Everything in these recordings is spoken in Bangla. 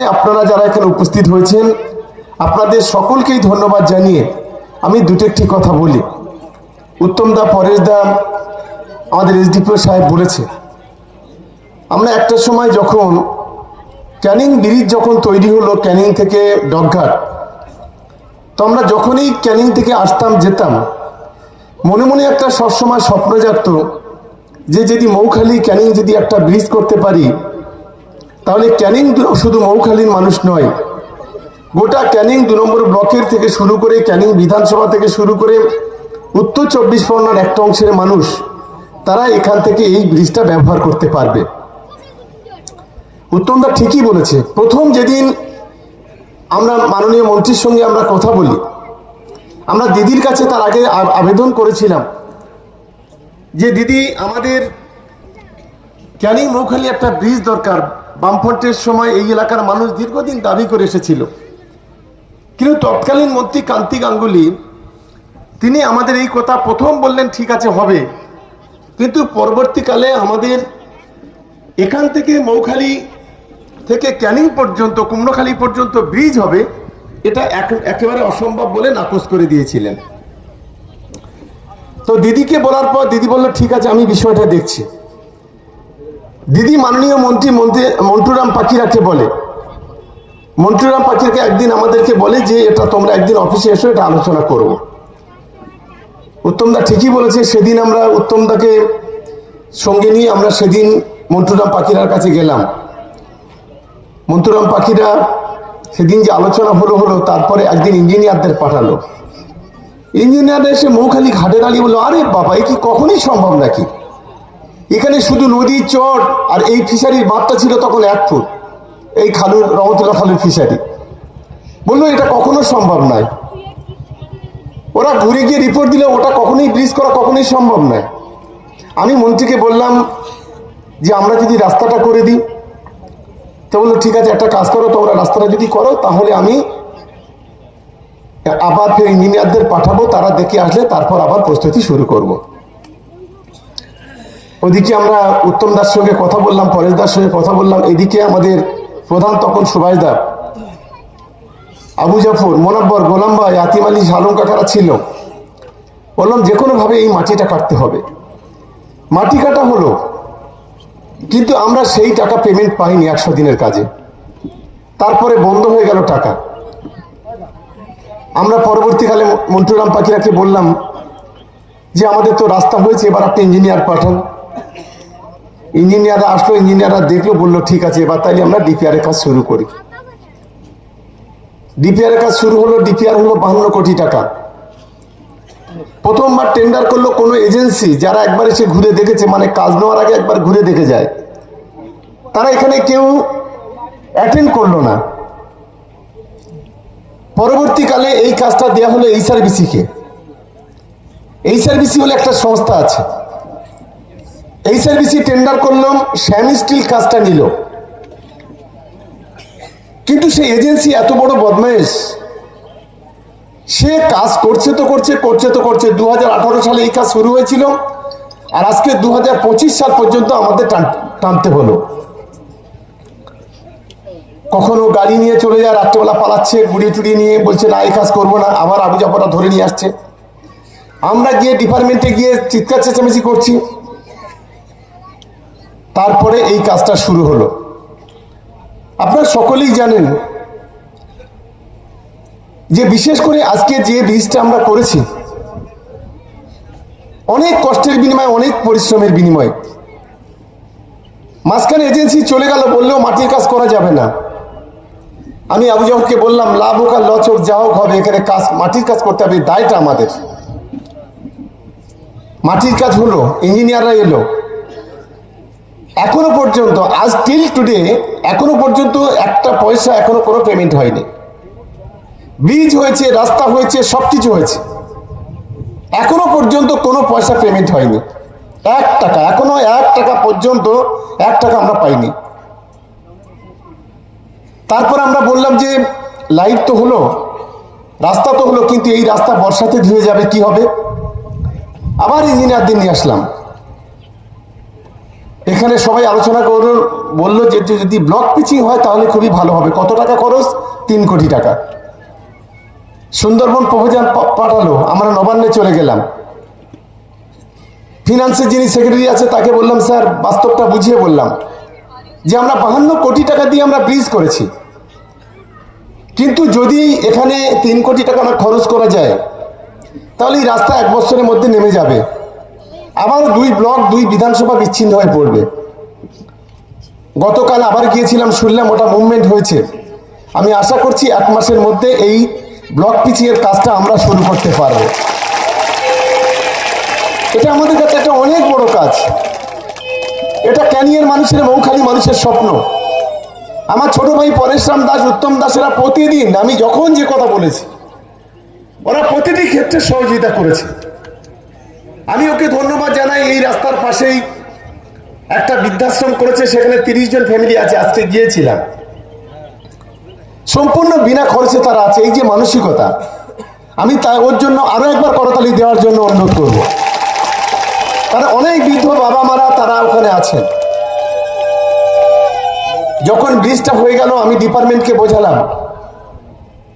আপনারা যারা এখানে উপস্থিত হয়েছেন, আপনাদের সকলকেই ধন্যবাদ জানিয়ে আমি দুটো একটি কথা বলি। উত্তম দা পরেশ দা আমাদের এসডিপিও সাহেব বলেছে, আমরা একটা সময় যখন ক্যানিং ব্রিজ যখন তৈরি হলো ক্যানিং থেকে ডগঘাট, তো আমরা যখনই ক্যানিং থেকে আসতাম, যেতাম, মনে মনে একটা সবসময় স্বপ্ন জাগত যে যদি মৌখালি ক্যানিং যদি একটা ব্রিজ করতে পারি তাহলে ক্যানিং শুধু মৌখালীর মানুষ নয়, গোটা ক্যানিং দু নম্বর ব্লকের থেকে শুরু করে ক্যানিং বিধানসভা থেকে শুরু করে উত্তর চব্বিশ পরগনার একটা অংশের মানুষ, তারা এখান থেকে এই ব্রিজটা ব্যবহার করতে পারবে। উত্তমদা ঠিকই বলেছে, প্রথম যেদিন আমরা মাননীয় মন্ত্রীর সঙ্গে আমরা কথা বলি, আমরা দিদির কাছে তার আগে আবেদন করেছিলাম যে, দিদি, আমাদের ক্যানিং মৌখালি একটা ব্রিজ দরকার বামফ্রন্টের সময় এই এলাকার মানুষ দীর্ঘদিন দাবি করে এসেছিল। কিন্তু তৎকালীন মন্ত্রী কান্তি গাঙ্গুলি, তিনি আমাদের এই কথা প্রথম বললেন, ঠিক আছে, হবে। কিন্তু পরবর্তীকালে আমাদের এখান থেকে মৌখালি থেকে ক্যানিং পর্যন্ত, কুমড়োখালি পর্যন্ত ব্রিজ হবে, এটা একেবারে অসম্ভব বলে নাকচ করে দিয়েছিলেন। তো দিদিকে বলার পর দিদি বলল, ঠিক আছে, আমি বিষয়টা দেখছি। দিদি মাননীয় মন্ত্রী মন্ত্রী মন্টুরাম পাখিরাকে বলে। মন্টুরাম পাখিরাকে একদিন আমাদেরকে বলে যে, এটা তোমরা একদিন অফিসে এসো, এটা আলোচনা করব। উত্তমদা ঠিকই বলেছে, সেদিন আমরা উত্তমদাকে সঙ্গে নিয়ে আমরা সেদিন মন্টুরাম পাখিরার কাছে গেলাম। মন্টুরাম পাখিরা সেদিন যে আলোচনা হলো হলো, তারপরে একদিন ইঞ্জিনিয়ারদের পাঠালো। ইঞ্জিনিয়ার এসে মৌখালি ঘাটে দাঁড়িয়ে বলল, আরে বাবা, এ কি কখনই সম্ভব নাকি? এখানে শুধু নদীর চট আর এই ফিশারির বাঁধটা ছিল তখন এক ফুট। এই খালুর, রহমতুল্লাহ খালুর ফিশারি। বলল, এটা কখনো সম্ভব নয়। ওরা ঘুরে গিয়ে রিপোর্ট দিলে, ওটা কখনোই ব্রিজ করা, কখনোই সম্ভব নয়। আমি মন্ত্রীকে বললাম যে, আমরা যদি রাস্তাটা করে দিই। তো বলল, ঠিক আছে, একটা কাজ করো, তোমরা রাস্তাটা যদি করো, তাহলে আমি আবার ফের ইঞ্জিনিয়ারদের পাঠাবো, তারা দেখে আসলে তারপর আবার প্রস্তুতি শুরু করব। ওদিকে আমরা উত্তম দাস সঙ্গে কথা বললাম, পরেশ দাস সঙ্গে কথা বললাম। এদিকে আমাদের প্রধান তখন সুভাষদা আবু জাফর, মোনাব্বর, গোলাম ভাই, আতিম আলী আলম কাকারা ছিল। বললাম, যে কোনোভাবে এই মাটিটা কাটতে হবে। মাটি কাটা হলো, কিন্তু আমরা সেই টাকা পেমেন্ট পাইনি একশো দিনের কাজে। তারপরে বন্ধ হয়ে গেল টাকা। আমরা পরবর্তীকালে মন্টুরাম পাখিরাকে বললাম যে, আমাদের তো রাস্তা হয়েছে, এবার আপনি ইঞ্জিনিয়ার পাঠান। ইঞ্জিনিয়াররা আসলো, ইঞ্জিনিয়াররা দেখল, বলল, ঠিক আছে, এবার তাইলে আমরা ডিপিআর কাজ শুরু করি। ডিপিআর কাজ শুরু হলো, ডিপিআর হলো বাহান্ন কোটি টাকা। প্রথমবার টেন্ডার করল কোনো এজেন্সি যারা একবার এসে ঘুরে দেখেছে মানে কাজ নেওয়ার আগে একবার ঘুরে দেখে যায়। তারা এখানে কেউ অ্যাটেন্ড করল না। পরবর্তীকালে এই কাজটা দেওয়া হলো এই সার্ভিসিকে এই সার্ভিসি বলে একটা সংস্থা আছে। এই সার্ভিসি টেন্ডার করলাম শ্যামি স্টিল কাজটা নিল। কিন্তু সেই এজেন্সি এত বড় বদমাইশ। সে কাজ করছে তো করছে করছে তো করছে। দু হাজার আঠারো সালে এই কাজ শুরু হয়েছিল আর আজকে দু হাজার পঁচিশ সাল পর্যন্ত আমাদের টান- টানতে হলো। কখনো গাড়ি নিয়ে চলে যায়, রাত্রেবেলা পালাচ্ছে, গুড়ি টুড়ি নিয়ে বলছে, না, এই কাজ করব না। আবার আবু জাফররা ধরে নিয়ে আসছে। আমরা গিয়ে ডিপার্টমেন্টে গিয়ে চিৎকার চেঁচামেচি করছি। তারপরে এই কাজটা শুরু হলো। আপনারা সকলেই জানেন যে বিশেষ করে আজকে যে ব্রিজটা আমরা করেছি, অনেক কষ্টের বিনিময়ে, অনেক পরিশ্রমের বিনিময়ে। মাঝখানে এজেন্সি চলে গেল, বললেও মাটির কাজ করা যাবে না। আমি আবু জাহরকে বললাম, লাভ হোক আর লচ হোক, যা হোক হবে, এখানে কাজ, মাটির কাজ করতে হবে, দায়টা আমাদের। মাটির কাজ হলো, ইঞ্জিনিয়াররা এলো এখনও পর্যন্ত আজ টিল টুডে এখনও পর্যন্ত একটা পয়সা এখনও কোনো পেমেন্ট হয়নি। ব্রিজ হয়েছে, রাস্তা হয়েছে সব কিছু হয়েছে। এখনও পর্যন্ত কোনো পয়সা পেমেন্ট হয়নি। এক টাকা, এখনও এক টাকা পর্যন্ত এক টাকা আমরা পাইনি। তারপর আমরা বললাম যে লাইট তো হলো, রাস্তা তো হলো, কিন্তু এই রাস্তা বর্ষাতে ধুয়ে যাবে, কি হবে? আবার ইঞ্জিনিয়ার ইঞ্জিনিয়ারদের নিয়ে আসলাম। এখানে সবাই আলোচনা করল বলল যে যদি ব্লক পিচিং হয় তাহলে খুবই ভালো হবে। কত টাকা খরচ? তিন কোটি টাকা। সুন্দরবন প্রভোজান পাঠালো, আমরা নবান্নে চলে গেলাম। ফিনান্সের যিনি সেক্রেটারি আছে, তাকে বললাম, স্যার, বাস্তবটা বুঝিয়ে বললাম যে আমরা বাহান্ন কোটি টাকা দিয়ে আমরা ব্রিজ করেছি। কিন্তু যদি এখানে তিন কোটি টাকা খরচ করা যায়, তাহলে এই রাস্তা এক বছরের মধ্যে নেমে যাবে। আবার দুই ব্লক, দুই বিধানসভা বিচ্ছিন্ন হয়ে পড়বে। গতকাল আবার গিয়েছিলাম, শুনলাম ওটা মুভমেন্ট হয়েছে। আমি আশা করছি এক মাসের মধ্যে এই ব্লক পিচিংয়ের কাজটা আমরা শুরু করতে পারব। এটা আমাদের কাছে একটা অনেক বড় কাজ। এটা ক্যানিয়ার মানুষের মৌখালি মানুষের স্বপ্ন? আমার ছোট ভাই পরেশরাম দাস, উত্তম দাসেরা প্রতিদিন, আমি যখন যে কথা বলেছি, ওরা প্রতিটি ক্ষেত্রে সহযোগিতা করেছে। আমি ওকে ধন্যবাদ জানাই, এই রাস্তার পাশেই একটা বৃদ্ধাশ্রম করেছে, সেখানে তিরিশ জন ফ্যামিলি আছে, আজকে গিয়েছিলাম। সম্পূর্ণ বিনা খরচে তারা আছে, এই যে মানসিকতা, আমি তা ওর জন্য আরও একবার করতালি দেওয়ার জন্য অনুরোধ করব। কারণ অনেক বৃদ্ধ বাবা মারা তারা ওখানে আছেন। যখন ব্রিজটা হয়ে গেল, আমি ডিপার্টমেন্টকে বোঝালাম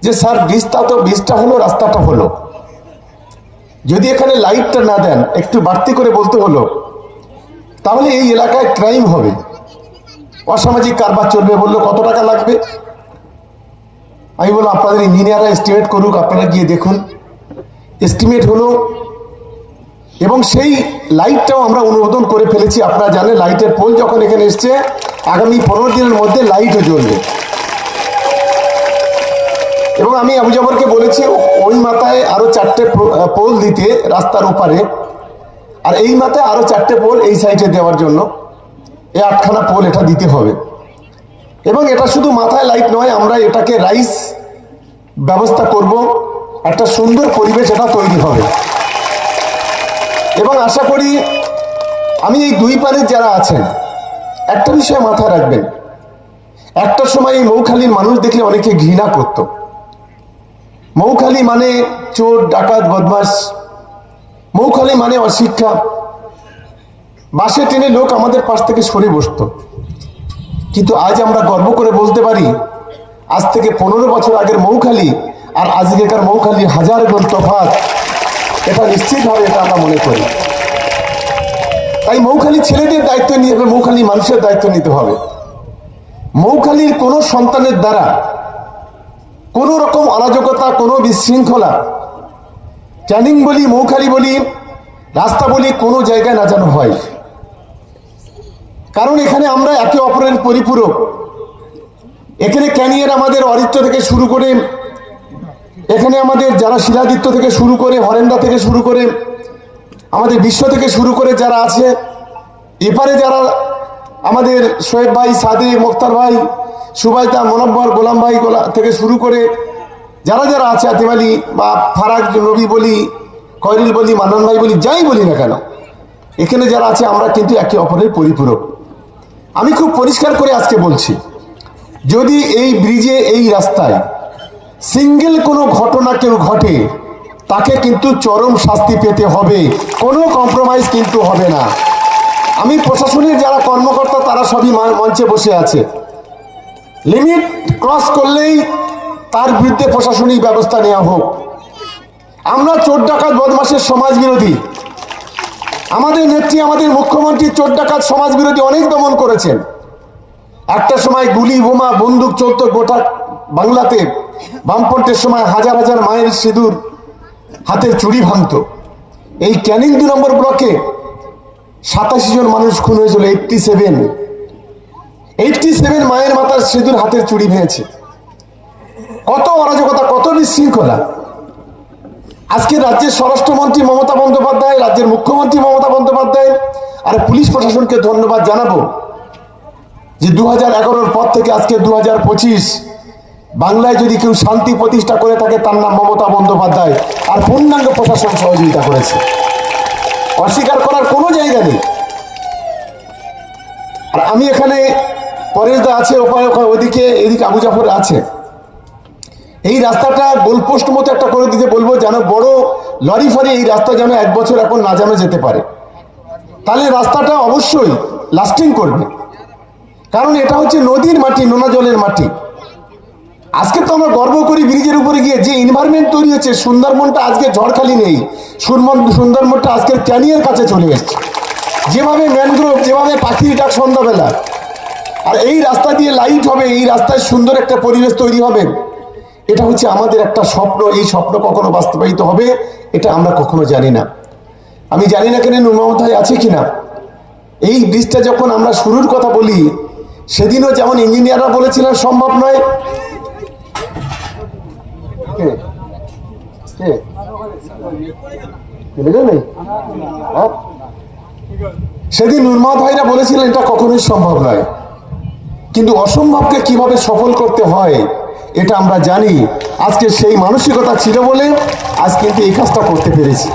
যে, স্যার, ব্রিজটা তো, ব্রিজটা হলো, রাস্তাটা হলো। যদি এখানে লাইটটা না দেন, একটু বাড়তি করে বলতে হলো, তাহলে এই এলাকায় ক্রাইম হবে। অসামাজিক কারবার চলবে বলল, কত টাকা লাগবে? আমি বললাম, আপনাদের ইঞ্জিনিয়াররা এস্টিমেট করুক, আপনারা গিয়ে দেখুন। এস্টিমেট হলো, এবং সেই লাইটটাও আমরা অনুমোদন করে ফেলেছি। আপনারা জানেন, লাইটের পোল যখন এখানে এসছে, আগামী পনেরো দিনের মধ্যে লাইটও জ্বলবে। আমি আবু জাফরকে বলেছি, ওই মাথায় আরও চারটে পোল দিতে রাস্তার ওপারে। আর এই মাথায় আরও চারটে পোল এই সাইডে দেওয়ার জন্য। এই আটখানা পোল এটা দিতে হবে। এবং এটা শুধু মাথায় লাইট নয়, আমরা এটাকে রাইস ব্যবস্থা করব। একটা সুন্দর পরিবেশ এটা তৈরি হবে। এবং আশা করি আমি এই দুই পারের যারা আছেন, একটা বিষয় মাথায় রাখবেন। একটা সময় এই মৌখালীর মানুষ দেখলে অনেকে ঘৃণা করত। মৌখালী মানে চোর, ডাকাত বদমাস মৌখালী মানে অশিক্ষা। বাসে টেনে লোক আমাদের পাশ থেকে সরে বসতো। কিন্তু আজ আমরা গর্ব করে বলতে পারি, আজ থেকে পনেরো বছর আগের মৌখালী আর আজকেকার মৌখালী হাজার গুণ তফাৎ। এটা নিশ্চিতভাবে এটা আমরা মনে করি। তাই মৌখালী ছেলেদের দায়িত্ব নিয়ে হবে মৌখালী মানুষের দায়িত্ব নিতে হবে। মৌখালীর কোনো সন্তানের দ্বারা কোনো রকম অরাজকতা, কোনো বিশৃঙ্খলা। ক্যানিং বলি, মৌখালি বলি, রাস্তা বলি কোনো জায়গায় না যেন হয়। কারণ এখানে আমরা একে অপরের পরিপূরক। এখানে ক্যানিয়ার আমাদের অরিত্র থেকে শুরু করে, এখানে আমাদের যারা শিলাদিত্য থেকে শুরু করে, হরেন্দা থেকে শুরু করে, আমাদের বিশ্ব থেকে শুরু করে যারা আছে, এপারে যারা আমাদের শোয়েব ভাই সাদে মোক্তার ভাই সুবাইতা মনব্বর গোলাম ভাই গোলা থেকে শুরু করে যারা যারা আছে আতিমালি বা ফারাক, নবী বলি কয়রিল বলি মানন ভাই বলি, যাই বলি না কেন, এখানে যারা আছে আমরা কিন্তু একে অপরের পরিপূরক। আমি খুব পরিষ্কার করে আজকে বলছি, যদি এই ব্রিজে, এই রাস্তায় সিঙ্গেল কোনো ঘটনা কেউ ঘটে, তাকে কিন্তু চরম শাস্তি পেতে হবে, কোনো কম্প্রোমাইজ কিন্তু হবে না। আমি প্রশাসনের যারা কর্মকর্তা, তারা সবই মঞ্চে বসে আছে। লিমিট ক্রস করলেই তার বিরুদ্ধে প্রশাসনিক ব্যবস্থা নেওয়া হোক। আমরা চোর ডাকাত বদমাসের সমাজ বিরোধী। আমাদের নেত্রী, আমাদের মুখ্যমন্ত্রী চোর ডাকাত সমাজ বিরোধী অনেক দমন করেছেন। একটা সময় গুলি, বোমা, বন্দুক চলতো গোটা বাংলাতে। বামপন্থের সময় হাজার হাজার মায়ের সিঁদুর হাতের চুরি ভাঙত। এই ক্যানিং দু নম্বর ব্লকে সাতাশি জন মানুষ খুন হয়েছিল এইটটি সেভেন এইটটি সেভেন মায়ের মাথার সিঁদুর হাতের চুড়ি ভেঙেছে। কত অরাজকতা, কত বিশৃঙ্খলা। আজকে রাজ্যের স্বরাষ্ট্রমন্ত্রী মমতা বন্দ্যোপাধ্যায়, রাজ্যের মুখ্যমন্ত্রী মমতা বন্দ্যোপাধ্যায় আর পুলিশ প্রশাসনকে ধন্যবাদ জানাব যে দু হাজার পর থেকে আজকে দু হাজার পঁচিশ বাংলায় যদি কেউ শান্তি প্রতিষ্ঠা করে থাকে, তার নাম মমতা বন্দ্যোপাধ্যায়। আর পূর্ণাঙ্গ প্রশাসন সহযোগিতা করেছে। অস্বীকার করার কোনো জায়গা নেই। আর আমি এখানে পরেশদা আছে ওপারে ওখানে ওদিকে এদিকে আবু জাফর আছে। এই রাস্তাটা গোলপোস্ট মতো একটা করে দিতে বলব, যেন বড় লরি ফরি এই রাস্তা যেন এক বছর এখন না যেন যেতে পারে। তাহলে রাস্তাটা অবশ্যই লাস্টিং করবে। কারণ এটা হচ্ছে নদীর মাটি, নোনা জলের মাটি। আজকে তো আমরা গর্ব করি ব্রিজের উপরে গিয়ে, যে এনভায়রনমেন্ট তৈরি হচ্ছে, সুন্দরবনটা আজকে ঝড়খালি নেই। সুন্দর সুন্দরবনটা আজকের ক্যানিয়ের কাছে চলে এসছে। যেভাবে ম্যানগ্রোভ যেভাবে পাখির ডাক সন্ধ্যাবেলা আর এই রাস্তা দিয়ে লাইট হবে, এই রাস্তায় সুন্দর একটা পরিবেশ তৈরি হবে এটা হচ্ছে আমাদের একটা স্বপ্ন, এই স্বপ্ন কখনো বাস্তবায়িত হবে, এটা আমরা কখনো জানি না আমি জানি না কেন নুরমামতায় আছে কিনা এই ব্রিজটা যখন আমরা শুরুর কথা বলি, সেদিনও যেমন ইঞ্জিনিয়াররা বলেছিলেন, সম্ভব নয় কে? কে? হ্যাঁ? সেদিন নুরমাদ ভাইরা বলেছিলেন, এটা কখনোই সম্ভব নয় কিন্তু অসম্ভবকে কীভাবে সফল করতে হয়, এটা আমরা জানি। আজকে সেই মানসিকতা ছিল বলে আজ কিন্তু এই কাজটা করতে পেরেছি।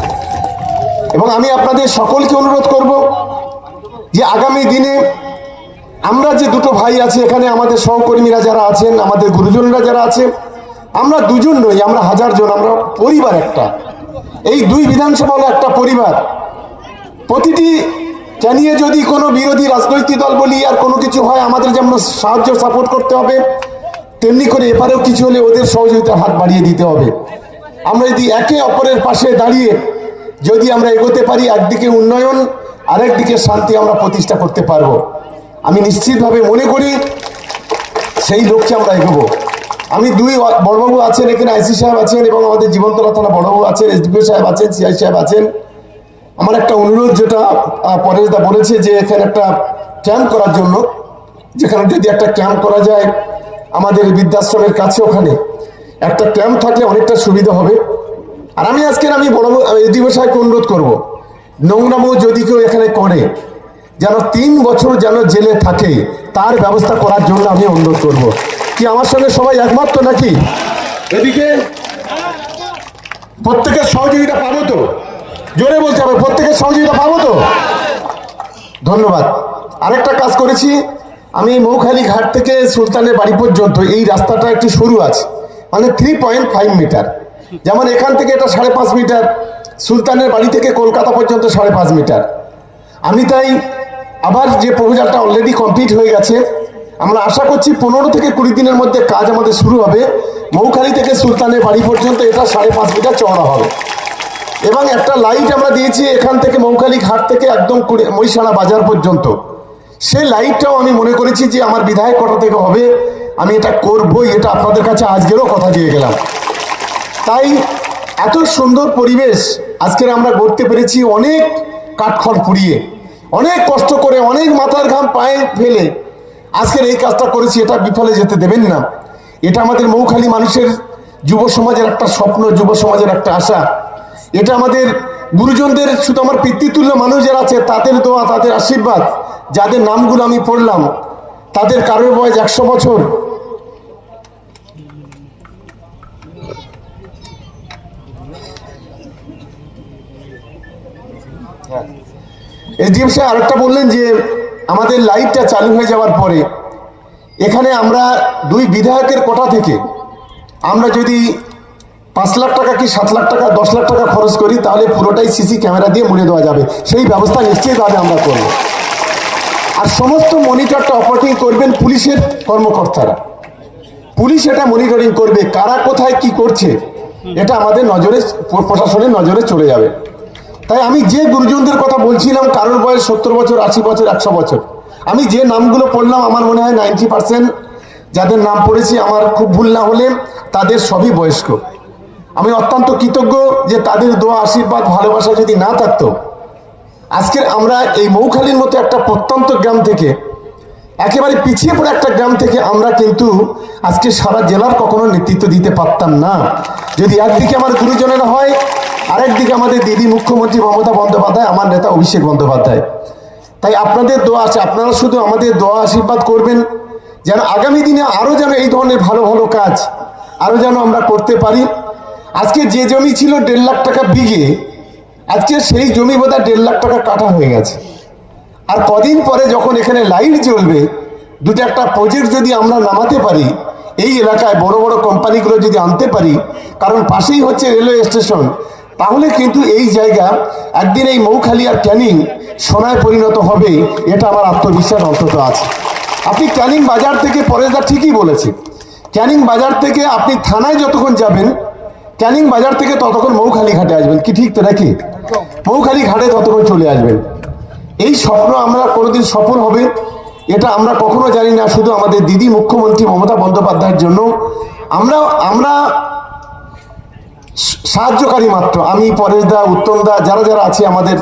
এবং আমি আপনাদের সকলকে অনুরোধ করব যে আগামী দিনে আমরা যে দুটো ভাই আছে, এখানে আমাদের সহকর্মীরা যারা আছেন, আমাদের গুরুজনরা যারা আছে আমরা দুজন নই, আমরা হাজার জন, আমরা পরিবার একটা। এই দুই বিধানসভা হলো একটা পরিবার। প্রতিটি জানিয়ে যদি কোনো বিরোধী রাজনৈতিক দল বলি আর কোনো কিছু হয়, আমাদের যেমন সাহায্য সাপোর্ট করতে হবে, তেমনি করে এপারেও কিছু হলে ওদের সহযোগিতার হাত বাড়িয়ে দিতে হবে। আমরা যদি একে অপরের পাশে দাঁড়িয়ে যদি আমরা এগোতে পারি, একদিকে উন্নয়ন, আরেকদিকে শান্তি আমরা প্রতিষ্ঠা করতে পারব। আমি নিশ্চিতভাবে মনে করি সেই লক্ষ্যে আমরা এগোবো। আমি দুই বড়বাবু আছেন এখানে, আইসি সাহেব আছেন এবং আমাদের জীবন্তলা থানা বড়বাবু আছেন এসডিপিও সাহেব আছেন সিআই সাহেব আছেন। আমার একটা অনুরোধ যেটা পরেশদা বলেছে যে এখানে একটা ক্যাম্প করার জন্য, যেখানে যদি একটা ক্যাম্প করা যায় আমাদের বৃদ্ধাশ্রমের কাছে ওখানে, একটা ক্যাম্প থাকলে অনেকটা সুবিধা হবে। আর আমি আজকের আমি বড় সাহেবকে অনুরোধ করব, নোংরামো যদি কেউ এখানে করে, যেন তিন বছর যেন জেলে থাকে, তার ব্যবস্থা করার জন্য আমি অনুরোধ করব। কি আমার সঙ্গে সবাই একমাত্র নাকি? এদিকে প্রত্যেকের সহযোগিতা পাবো তো? জোরে বলতে হবে, প্রত্যেকের সহযোগিতা পাবো তো? ধন্যবাদ। আরেকটা কাজ করেছি, আমি মৌখালি ঘাট থেকে সুলতানের বাড়ি পর্যন্ত, এই রাস্তাটা একটু সরু আছে মানে থ্রি পয়েন্ট ফাইভ মিটার যেমন এখান থেকে এটা সাড়ে পাঁচ মিটার সুলতানের বাড়ি থেকে কলকাতা পর্যন্ত সাড়ে পাঁচ মিটার আমি তাই আবার যে প্রপোজালটা অলরেডি কমপ্লিট হয়ে গেছে, আমরা আশা করছি পনেরো থেকে কুড়ি দিনের মধ্যে কাজ আমাদের শুরু হবে। মৌখালি থেকে সুলতানের বাড়ি পর্যন্ত এটা সাড়ে পাঁচ মিটার চওড়া হবে। এবং একটা লাইট আমরা দিয়েছি এখান থেকে মৌখালি ঘাট থেকে একদম মহিষানা বাজার পর্যন্ত। সেই লাইটটাও আমি মনে করেছি যে আমার বিধায়ক কটা থেকে হবে, আমি এটা করবই, এটা আপনাদের কাছে আজকেরও কথা দিয়ে গেলাম। তাই এত সুন্দর পরিবেশ আজকের আমরা গড়তে পেরেছি অনেক কাঠখড় পুড়িয়ে, অনেক কষ্ট করে, অনেক মাথার ঘাম পায়ে ফেলে। আজকের এই কাজটা করেছি, এটা বিফলে যেতে দেবেন না। এটা আমাদের মৌখালী মানুষের, যুব সমাজের একটা স্বপ্ন, যুব সমাজের একটা আশা। এটা আমাদের গুরুজনদের, শুধু আমার পিতৃতুল্য মানুষ যারা আছে, তাদের দোয়া, তাদের আশীর্বাদ, যাদের নামগুলো আমি পড়লাম, তাদের কারোর বয়স একশো বছর। এসডিএম সাহেব আরেকটা বললেন যে, আমাদের লাইটটা চালু হয়ে যাওয়ার পরে, এখানে আমরা দুই বিধায়কের কোটা থেকে, আমরা যদি পাঁচ লাখ টাকা কি সাত লাখ টাকা, দশ লাখ টাকা খরচ করি, তাহলে পুরোটাই সিসি ক্যামেরা দিয়ে মুড়ে দেওয়া যাবে। সেই ব্যবস্থা নিশ্চিতভাবে আমরা করব। আর সমস্ত মনিটরটা অপারেটিং করবেন পুলিশের কর্মকর্তারা। পুলিশ এটা মনিটরিং করবে, কারা কোথায় কি করছে, এটা আমাদের নজরে, প্রশাসনের নজরে চলে যাবে। তাই আমি যে গুরুজনদের কথা বলছিলাম, কারোর বয়স সত্তর বছর, আশি বছর, একশো বছর, আমি যে নামগুলো পড়লাম, আমার মনে হয় নাইনটি পার্সেন্ট যাদের নাম পড়েছি, আমার খুব ভুল না হলে, তাদের সবই বয়স্ক। আমি অত্যন্ত কৃতজ্ঞ যে তাদের দোয়া, আশীর্বাদ, ভালোবাসা যদি না থাকতো, আজকের আমরা এই মৌখালীর মতো একটা প্রত্যন্ত গ্রাম থেকে, একেবারে পিছিয়ে পড়ে একটা গ্রাম থেকে আমরা কিন্তু আজকে সারা জেলার কখনো নেতৃত্ব দিতে পারতাম না। যদি একদিকে আমার গুরুজনেরা হয়, আরেকদিকে আমাদের দিদি মুখ্যমন্ত্রী মমতা বন্দ্যোপাধ্যায়, আমার নেতা অভিষেক বন্দ্যোপাধ্যায়। তাই আপনাদের দোয়া আছে, আপনারা শুধু আমাদের দোয়া, আশীর্বাদ করবেন, যেন আগামী দিনে আরও যেন এই ধরনের ভালো ভালো কাজ আরও যেন আমরা করতে পারি। আজকে যে জমি ছিল দেড় লাখ টাকা বিঘে, আজকে সেই জমি বোধহয় দেড় লাখ টাকা কাটা হয়ে গেছে। আর কদিন পরে যখন এখানে লাইট জ্বলবে, দুটো একটা প্রজেক্ট যদি আমরা নামাতে পারি, এই এলাকায় বড় বড় কোম্পানিগুলো যদি আনতে পারি, কারণ পাশেই হচ্ছে রেলওয়ে স্টেশন, তাহলে কিন্তু এই জায়গা একদিন এই মৌখালি আর ক্যানিং সোনায় পরিণত হবে, এটা আমার আত্মবিশ্বাস অন্তত আছে। আপনি ক্যানিং বাজার থেকে পরে পরেশদা ঠিকই বলেছে, ক্যানিং বাজার থেকে আপনি থানায় যতক্ষণ যাবেন ক্যানিং বাজার থেকে ততক্ষণ মৌখালি ঘাটে আসবেন। কি ঠিক তো নাকি? মৌখালি ঘাটে ততক্ষণ চলে আসবেন। এই স্বপ্ন আমরা কোনোদিন সফল হবে, এটা আমরা কখনো জানি না, শুধু আমাদের দিদি মুখ্যমন্ত্রী মমতা বন্দ্যোপাধ্যায়ের জন্য। আমরা আমরা সাহায্যকারী মাত্র। আমি, পরেশ দা, উত্তম দা, যারা যারা আছে আমাদের,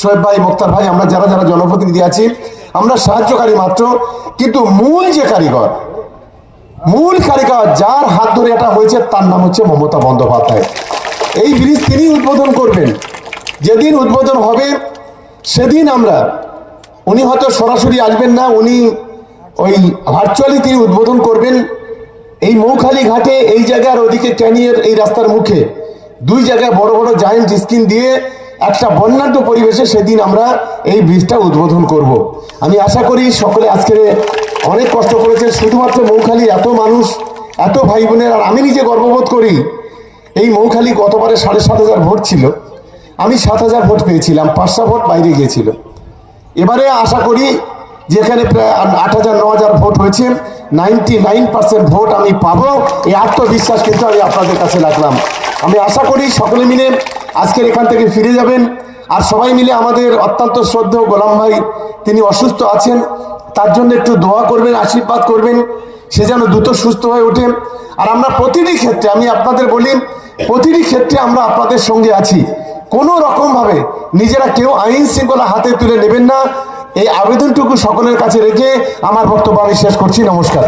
সোহেব ভাই, মোক্তার ভাই, আমরা যারা যারা জনপ্রতিনিধি আছি, আমরা সাহায্যকারী মাত্র। কিন্তু মূল যে কারিগর মূল কারিগর যার হাত ধরে এটা হয়েছে, তার নাম হচ্ছে মমতা বন্দ্যোপাধ্যায়। এই ব্রিজ তিনি উদ্বোধন করবেন। যেদিন উদ্বোধন হবে, সেদিন আমরা, উনি হয়তো সরাসরি আসবেন না, উনি ওই ভার্চুয়ালি তিনি উদ্বোধন করবেন। এই মৌখালি ঘাটে, এই জায়গার ওদিকে ক্যানিয়ের এই রাস্তার মুখে, দুই জায়গায় বড় বড় জায়েন্ট স্ক্রিন দিয়ে একটা বন্যাঢ্য পরিবেশে সেদিন আমরা এই ব্রিজটা উদ্বোধন করব। আমি আশা করি সকলে আজকে অনেক কষ্ট করেছেন, শুধুমাত্র মৌখালি, এত মানুষ, এত ভাই বোনের আর আমি নিজে গর্ববোধ করি, এই মৌখালি গতবারে সাড়ে সাত হাজার ভোট ছিল। আমি সাত হাজার ভোট পেয়েছিলাম পাঁচশো ভোট বাইরে গিয়েছিল। এবারে আশা করি যেখানে প্রায় আট হাজার, ন হাজার ভোট হয়েছে নাইনটি নাইন পার্সেন্ট ভোট আমি পাবো। এই আত্মবিশ্বাস কিন্তু আমি আপনাদের কাছে রাখলাম। আমি আশা করি সকলে মিলে আজকের এখান থেকে ফিরে যাবেন। আর সবাই মিলে আমাদের অত্যন্ত শ্রদ্ধেয় গোলাম ভাই, তিনি অসুস্থ আছেন। তার জন্য একটু দোয়া করবেন, আশীর্বাদ করবেন, সে যেন দ্রুত সুস্থ হয়ে ওঠে। আর আমরা প্রতিটি ক্ষেত্রে, আমি আপনাদের বলি, প্রতিটি ক্ষেত্রে আমরা আপনাদের সঙ্গে আছি। কোনো রকমভাবে নিজেরা কেউ আইন শৃঙ্খলা হাতে তুলে নেবেন না। এই আবেদনটুকু সকলের কাছে রেখে আমার বক্তব্য আমি শেষ করছি। নমস্কার।